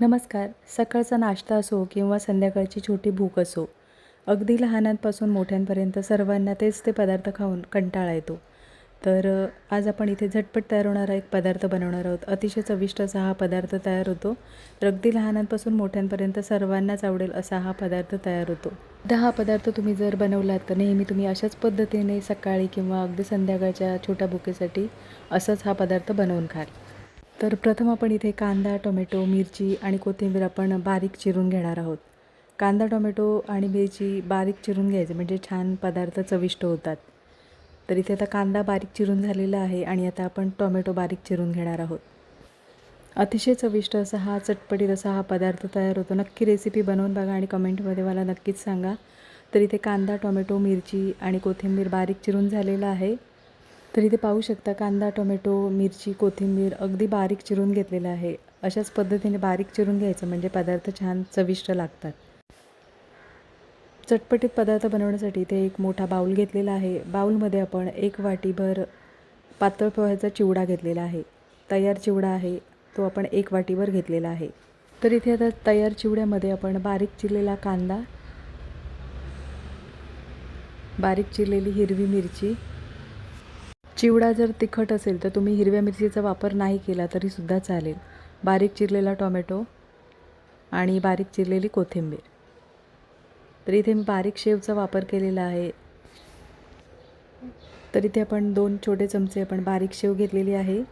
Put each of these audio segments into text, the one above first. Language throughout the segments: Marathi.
नमस्कार. सकाळचा नाश्ता असो किंवा संध्याकाळची छोटी भूक असो अगदी लहानांपासून मोठ्यांपर्यंत सर्वांना तेच ते पदार्थ खाऊन कंटाळा येतो. तर आज आपण इथे झटपट तयार होणारा एक पदार्थ बनवणार आहोत. अतिशय चविष्ट असा हा पदार्थ तयार होतो. तर अगदी लहानांपासून मोठ्यांपर्यंत सर्वांनाच आवडेल असा हा पदार्थ तयार होतो. तर हा पदार्थ तुम्ही जर बनवलात तर नेहमी तुम्ही अशाच पद्धतीने सकाळी किंवा अगदी संध्याकाळच्या छोट्या भुकेसाठी असंच हा पदार्थ बनवून खाल. तर प्रथम आपण इथे कांदा टोमॅटो मिरची आणि कोथिंबीर आपण बारीक चिरून घेणार आहोत. कांदा टोमॅटो आणि मिरची बारीक चिरून घ्यायचे म्हणजे छान पदार्थ चविष्ट होतात. तर इथे आता कांदा बारीक चिरून झालेला आहे आणि आता आपण टोमॅटो बारीक चिरून घेणार आहोत. अतिशय चविष्ट असा हा चटपटीत असा हा पदार्थ तयार होतो. नक्की रेसिपी बनवून बघा आणि कमेंटमध्ये मला नक्कीच सांगा. तर इथे कांदा टोमॅटो मिरची आणि कोथिंबीर बारीक चिरून झालेला आहे. तर इथे पाहू शकता कांदा टोमॅटो मिरची कोथिंबीर अगदी बारीक चिरून घेतलेलं आहे. अशाच पद्धतीने बारीक चिरून घ्यायचं म्हणजे पदार्थ छान चविष्ट लागतात. चटपटीत पदार्थ बनवण्यासाठी इथे एक मोठा बाऊल घेतलेला आहे. बाऊलमध्ये आपण एक वाटीभर पातळ पोह्याचा चिवडा घेतलेला आहे. तयार चिवडा आहे. तो आपण एक वाटीभर घेतलेला आहे. तर इथे आता तयार चिवड्यामध्ये आपण बारीक चिरलेला कांदा बारीक चिरलेली हिरवी मिरची चिवडा जर तिखट असेल तर तुम्ही हिरव्या मिरचीचा वापर नाही केला तरीसुद्धा चालेल. बारीक चिरलेला टोमॅटो आणि बारीक चिरलेली कोथिंबीर. तर इथे मी बारीक शेवचा वापर केलेला आहे. तर इथे आपण दोन छोटे चमचे आपण बारीक शेव घेतलेली आहे.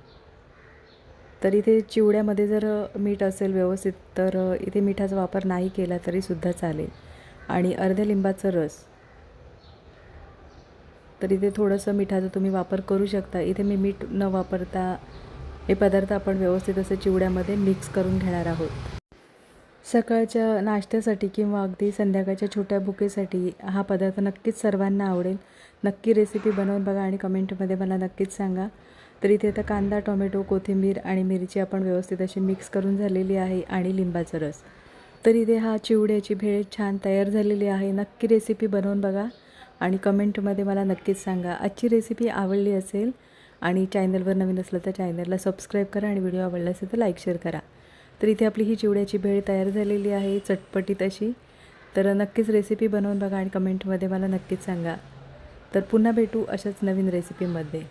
तर इथे चिवड्यामध्ये जर मीठ असेल व्यवस्थित तर इथे मिठाचा वापर नाही केला तरीसुद्धा चालेल. आणि अर्ध्या लिंबाचा रस. तर इथे थोडंसं मिठाचा तुम्ही वापर करू शकता. इथे मी मीठ न वापरता हे पदार्थ आपण व्यवस्थित असं चिवड्यामध्ये मिक्स करून घेणार आहोत. सकाळच्या नाश्त्यासाठी किंवा अगदी संध्याकाळच्या छोट्या बुकेसाठी हा पदार्थ नक्कीच सर्वांना आवडेल. नक्की रेसिपी बनवून बघा आणि कमेंटमध्ये मला नक्कीच सांगा. तर इथे आता कांदा टोमॅटो कोथिंबीर आणि मिरची आपण व्यवस्थित अशी मिक्स करून झालेली आहे आणि लिंबाचा रस. तर इथे हा चिवड्याची भेळ छान तयार झालेली आहे. नक्की रेसिपी बनवून बघा. आणि कमेंटमध्ये मला नक्कीच सांगा. आजची रेसिपी आवडली असेल आणि चॅनलवर नवीन असलं तर चॅनलला सबस्क्राईब करा आणि व्हिडिओ आवडला असेल तर लाईक शेअर करा. तर इथे आपली ही चिवड्याची भेळ तयार झालेली आहे चटपटीत अशी तर नक्कीच रेसिपी बनवून बघा आणि कमेंटमध्ये मला नक्कीच सांगा. तर पुन्हा भेटू अशाच नवीन रेसिपीमध्ये